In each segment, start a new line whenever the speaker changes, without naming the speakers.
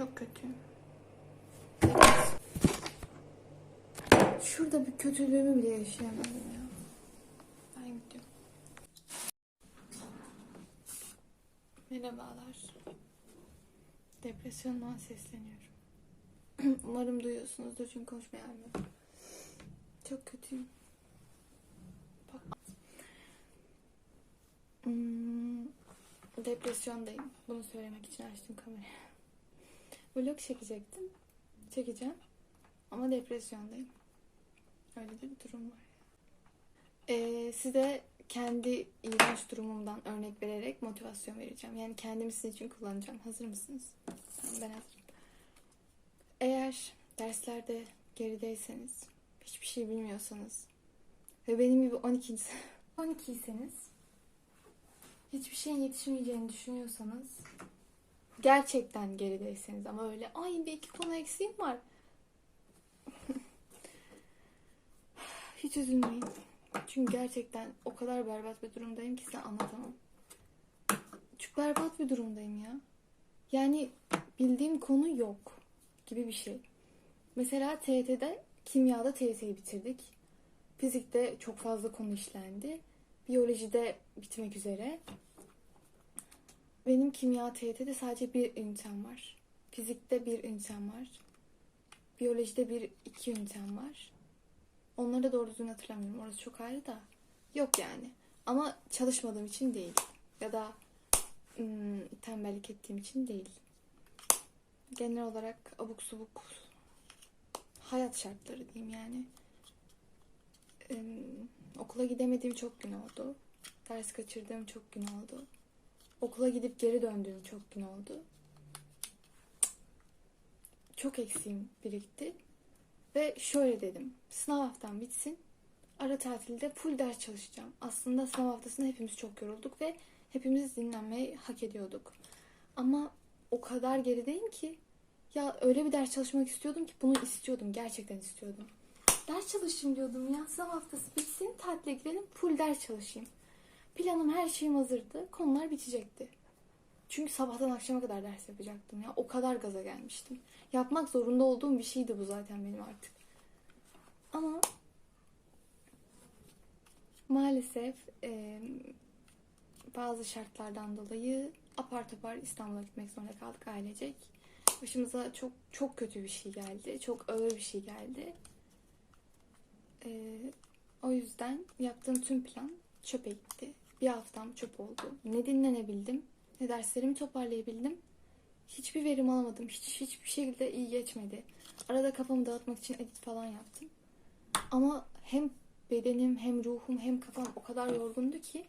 Çok kötüyüm. Şurada bir kötülüğümü bile yaşayamadım ya. Ben gidiyorum. Merhabalar. Depresyondan sesleniyorum. Umarım duyuyorsunuzdur çünkü konuşmaya gelmiyorum. Çok kötüyüm. Bak. Hmm, depresyondayım. Bunu söylemek için açtım kamerayı. Vlog çekecektim. Çekeceğim. Ama depresyondayım. Öyle de bir durum var. Ee, size kendi iğrenç durumumdan örnek vererek motivasyon vereceğim. Yani kendimi sizin için kullanacağım. Hazır mısınız? Ben hazırım. Eğer derslerde gerideyseniz, hiçbir şey bilmiyorsanız ve benim gibi 12. 12 iseniz hiçbir şeyin yetişmeyeceğini düşünüyorsanız gerçekten gerideyseniz ama öyle ay bir iki konu eksiğim var hiç üzülmeyin. Çünkü gerçekten o kadar berbat bir durumdayım ki size anlatamam. Çok berbat bir durumdayım ya. Yani bildiğim konu yok gibi bir şey. Mesela TYT'de kimyada TYT'yi bitirdik. Fizikte çok fazla konu işlendi. Biyolojide bitmek üzere. Benim kimya TYT'de sadece bir ünitem var. Fizikte bir ünitem var. Biyolojide bir iki ünitem var. Onları da doğru düzgün hatırlamıyorum. Orası çok ayrı da. Yok yani. Ama çalışmadığım için değil. Ya da ım, tembellik ettiğim için değil. Genel olarak abuk subuk hayat şartları diyeyim yani. Im, okula gidemediğim çok gün oldu. Ders kaçırdığım çok gün oldu. Okula gidip geri döndüğüm çok gün oldu. Çok eksiğim birikti. Ve şöyle dedim. Sınav haftam bitsin. Ara tatilde full ders çalışacağım. Aslında sınav haftasında hepimiz çok yorulduk ve hepimiz dinlenmeyi hak ediyorduk. Ama o kadar gerideyim ki ya öyle bir ders çalışmak istiyordum ki bunu istiyordum. Gerçekten istiyordum. Ders çalışayım diyordum ya. Sınav haftası bitsin, tatile girelim, full ders çalışayım. Planım her şeyim hazırdı. Konular bitecekti. Çünkü sabahtan akşama kadar ders yapacaktım ya. O kadar gaza gelmiştim. Yapmak zorunda olduğum bir şeydi bu zaten benim artık. Ama maalesef e, bazı şartlardan dolayı apar topar İstanbul'a gitmek zorunda kaldık ailecek. Başımıza çok çok kötü bir şey geldi. Çok ağır bir şey geldi. E, o yüzden yaptığım tüm plan çöpe gitti. Bir haftam çöp oldu. Ne dinlenebildim, ne derslerimi toparlayabildim. Hiçbir verim alamadım. Hiç hiçbir şekilde iyi geçmedi. Arada kafamı dağıtmak için edit falan yaptım. Ama hem bedenim hem ruhum hem kafam o kadar yorgundu ki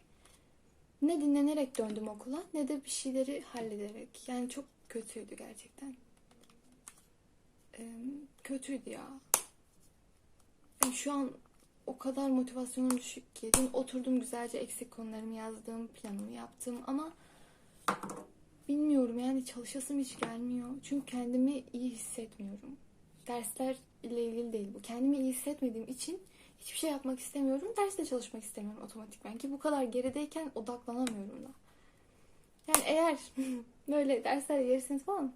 ne dinlenerek döndüm okula ne de bir şeyleri hallederek. Yani çok kötüydü gerçekten. Ee, kötüydü ya. Yani şu an o kadar motivasyonum düşük ki. Dün oturdum güzelce eksik konularımı yazdım, planımı yaptım ama bilmiyorum yani çalışasım hiç gelmiyor. Çünkü kendimi iyi hissetmiyorum. Dersler ile ilgili değil bu. Kendimi iyi hissetmediğim için hiçbir şey yapmak istemiyorum. Derste çalışmak istemiyorum otomatikman. Ki bu kadar gerideyken odaklanamıyorum da. Yani eğer böyle dersler yersiniz falan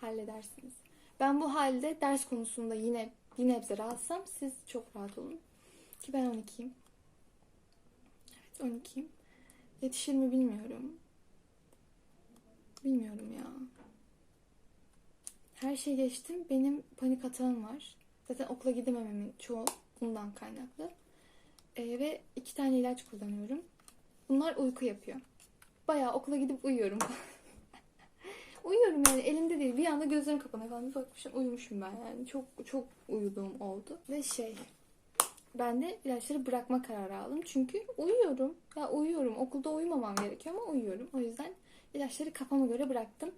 halledersiniz. Ben bu halde ders konusunda yine bir nebze rahatsam siz çok rahat olun. Ki ben 12'yim. Evet 12'yim. Yetişir mi bilmiyorum. Bilmiyorum ya. Her şey geçtim. Benim panik atağım var. Zaten okula gidemememin çoğu bundan kaynaklı. Ee, ve iki tane ilaç kullanıyorum. Bunlar uyku yapıyor. Bayağı okula gidip uyuyorum. uyuyorum yani elimde değil. Bir anda gözlerim kapanıyor falan. Bir bakmışım uyumuşum ben yani. Çok çok uyuduğum oldu. Ve şey ben de ilaçları bırakma kararı aldım. Çünkü uyuyorum. Ya uyuyorum. Okulda uyumamam gerekiyor ama uyuyorum. O yüzden ilaçları kafama göre bıraktım.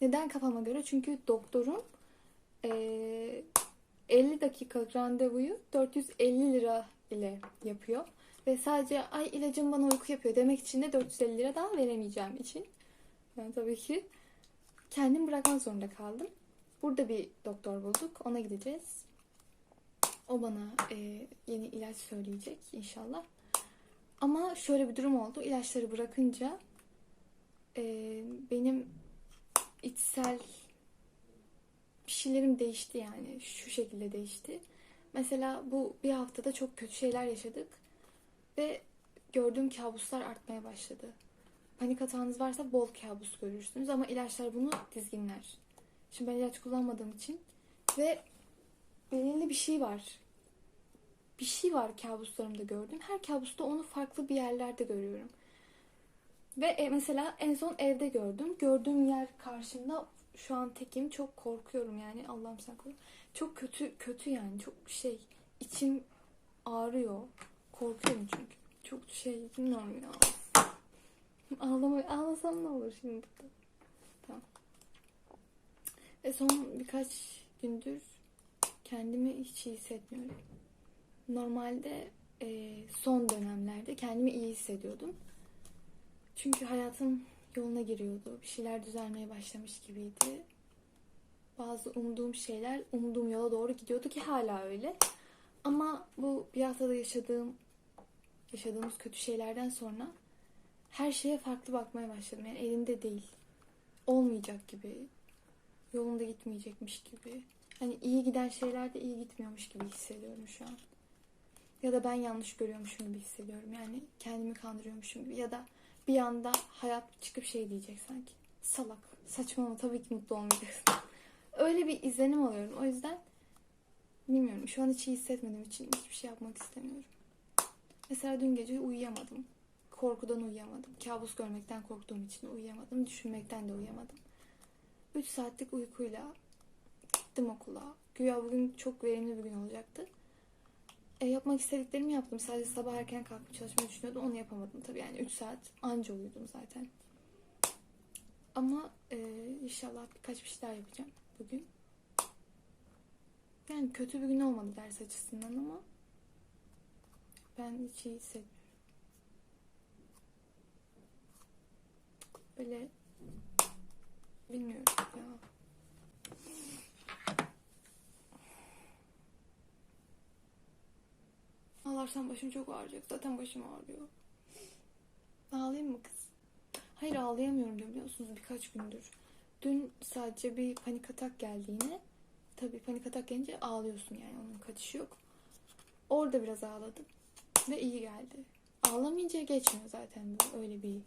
Neden kafama göre? Çünkü doktorum eee, 50 dakikalık randevuyu 450 lira ile yapıyor. Ve sadece ay ilacım bana uyku yapıyor demek için de 450 lira daha veremeyeceğim için. Ben tabii ki kendim bırakmak zorunda kaldım. Burada bir doktor bulduk. Ona gideceğiz. O bana e, yeni ilaç söyleyecek inşallah. Ama şöyle bir durum oldu. İlaçları bırakınca e, benim içsel şeylerim değişti yani. Şu şekilde değişti. Mesela bu bir haftada çok kötü şeyler yaşadık. Ve gördüğüm kabuslar artmaya başladı. Panik atağınız varsa bol kabus görürsünüz ama ilaçlar bunu dizginler. Şimdi ben ilaç kullanmadığım için ve belirli bir şey var. Bir şey var kabuslarımda gördüm. Her kabusta onu farklı bir yerlerde görüyorum. Ve e, mesela en son evde gördüm. Gördüğüm yer karşımda şu an tekim. Çok korkuyorum yani. Allah'ım sen koru. Çok kötü kötü yani. Çok şey içim ağrıyor. Korkuyorum çünkü. Çok şey bilmiyorum ya. Ağlama, ağlasam ne olur şimdi burada. Tamam. Ve son birkaç gündür kendimi hiç iyi hissetmiyorum. Normalde e, son dönemlerde kendimi iyi hissediyordum. Çünkü hayatım yoluna giriyordu. Bir şeyler düzelmeye başlamış gibiydi. Bazı umduğum şeyler umduğum yola doğru gidiyordu ki hala öyle. Ama bu bir haftada yaşadığım yaşadığımız kötü şeylerden sonra her şeye farklı bakmaya başladım. Yani elinde değil. Olmayacak gibi. Yolunda gitmeyecekmiş gibi. Hani iyi giden şeyler de iyi gitmiyormuş gibi hissediyorum şu an. Ya da ben yanlış görüyormuşum gibi hissediyorum. Yani kendimi kandırıyormuşum gibi. Ya da bir anda hayat çıkıp şey diyecek sanki. Salak. Saçmalama tabii ki mutlu olmayacaksın. Öyle bir izlenim alıyorum. O yüzden bilmiyorum. Şu an hiç iyi hissetmediğim için hiçbir şey yapmak istemiyorum. Mesela dün gece uyuyamadım. Korkudan uyuyamadım. Kabus görmekten korktuğum için uyuyamadım. Düşünmekten de uyuyamadım. 3 saatlik uykuyla gittim okula. Güya bugün çok verimli bir gün olacaktı. E, yapmak istediklerimi yaptım. Sadece sabah erken kalkıp çalışmayı düşünüyordum. Onu yapamadım tabii. Yani 3 saat anca uyudum zaten. Ama e, inşallah birkaç bir şey daha yapacağım bugün. Yani kötü bir gün olmadı ders açısından ama ben hiç iyi hissetmiyorum. Böyle bilmiyorum ya. Ağlarsam başım çok ağrıyacak. Zaten başım ağrıyor. Ağlayayım mı kız? Hayır ağlayamıyorum diyor biliyor musunuz birkaç gündür. Dün sadece bir panik atak geldi yine. Tabii panik atak gelince ağlıyorsun yani onun kaçışı yok. Orada biraz ağladım. Ve iyi geldi. Ağlamayınca geçmiyor zaten bu. Öyle bir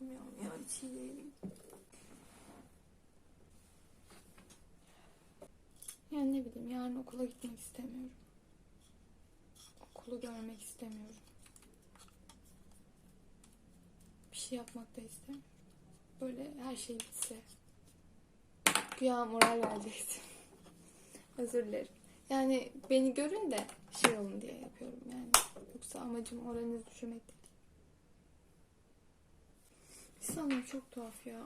Bilmiyorum ya hiç. Yani yarın okula gitmek istemiyorum. Okulu görmek istemiyorum. Bir şey yapmak da istemiyorum. Böyle her şey bitse. Güya moral verecektim. Özür dilerim. Yani beni görün de şey olun diye yapıyorum yani. Yoksa amacım moralinizi düşürmek değil. İnsanlar çok tuhaf ya.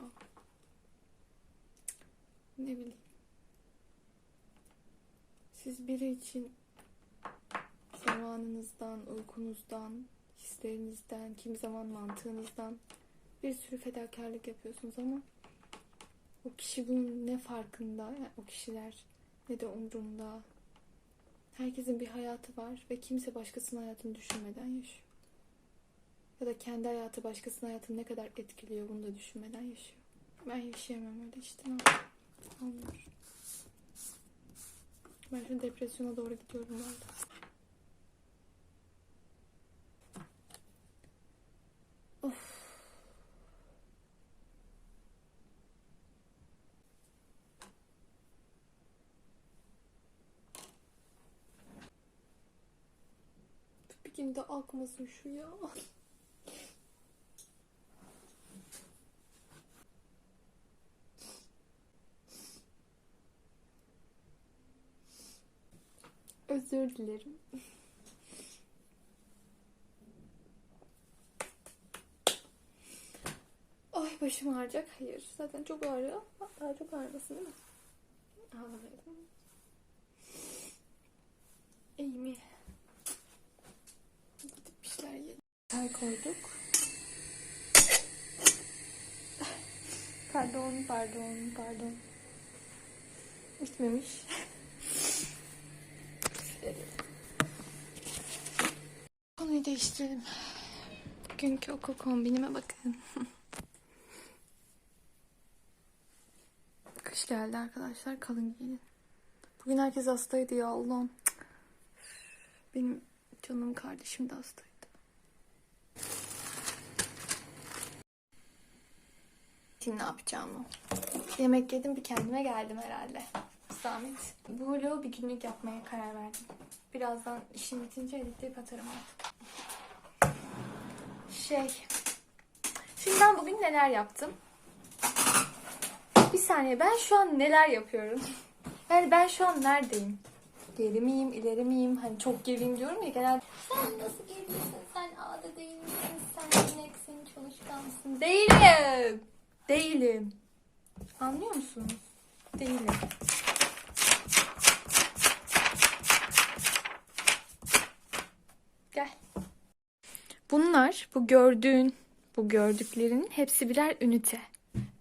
Ne bileyim. Siz biri için zamanınızdan, uykunuzdan, hislerinizden, kimi zaman mantığınızdan bir sürü fedakarlık yapıyorsunuz ama o kişi bunun ne farkında, yani o kişiler ne de umrunda. Herkesin bir hayatı var ve kimse başkasının hayatını düşünmeden yaşıyor. Ya da kendi hayatı başkasının hayatını ne kadar etkiliyor bunu da düşünmeden yaşıyor. Ben yaşayamam öyle işte. Ne? Şu depresyona doğru gidiyorum valla. Of. Bir gün de akmasın şu ya. Özür dilerim. Ay başım ağrıyacak. Hayır. Zaten çok ağrıyor. Daha çok ağrımasın değil mi? Ağlamayalım. İyi mi? Gidip bir şeyler yiyelim. Çay koyduk. Pardon, pardon, pardon. Bitmemiş. Konuyu değiştirelim. Bugünkü okul kombinime bakın. Kış geldi arkadaşlar. Kalın giyinin. Bugün herkes hastaydı ya Allah'ım. Benim canım kardeşim de hastaydı. Şimdi ne yapacağımı. Yemek yedim bir kendime geldim herhalde. Zahmet. Bu vlogu bir günlük yapmaya karar verdim. Birazdan işim bitince editleyip atarım artık. Şey. Şimdi ben bugün neler yaptım? Bir saniye ben şu an neler yapıyorum? Yani ben şu an neredeyim? Geri miyim, ileri miyim? Hani çok geriyim diyorum ya genelde. Sen nasıl gerisin? Sen ağda değil misin? Sen ineksin, çalışkansın. Değilim. Değilim. Anlıyor musunuz? Değilim. Bunlar, bu gördüğün, bu gördüklerinin hepsi birer ünite.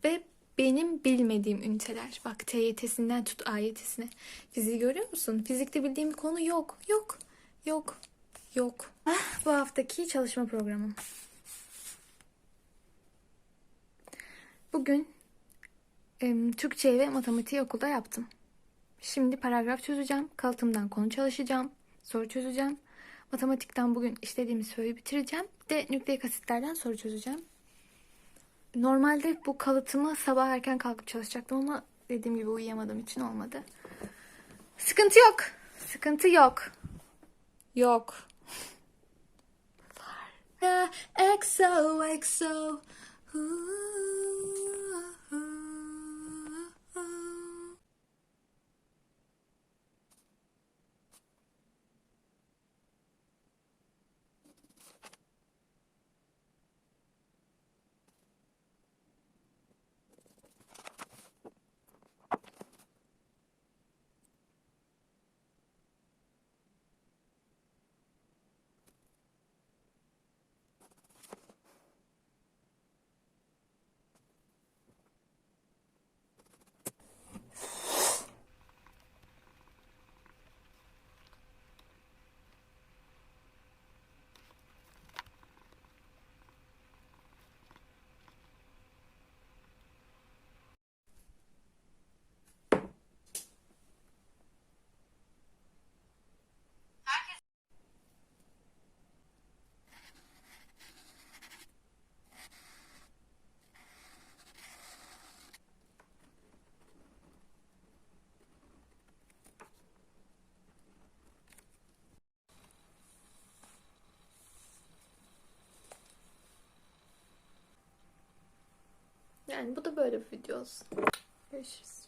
Ve benim bilmediğim üniteler. Bak TYT'sinden tut AYT'sine. Fiziği görüyor musun? Fizikte bildiğim bir konu yok. Yok. Yok. Yok. Ah, bu haftaki çalışma programım. Bugün em, Türkçe ve matematiği okulda yaptım. Şimdi paragraf çözeceğim. Kalıtımdan konu çalışacağım. Soru çözeceğim. Matematikten bugün işlediğimi soruyu bitireceğim. Bir de nükleik asitlerden soru çözeceğim. Normalde bu kalıtımı sabah erken kalkıp çalışacaktım ama dediğim gibi uyuyamadığım için olmadı. Sıkıntı yok. Sıkıntı yok. Yok. Var. XO Yani bu da böyle bir video olsun. Görüşürüz.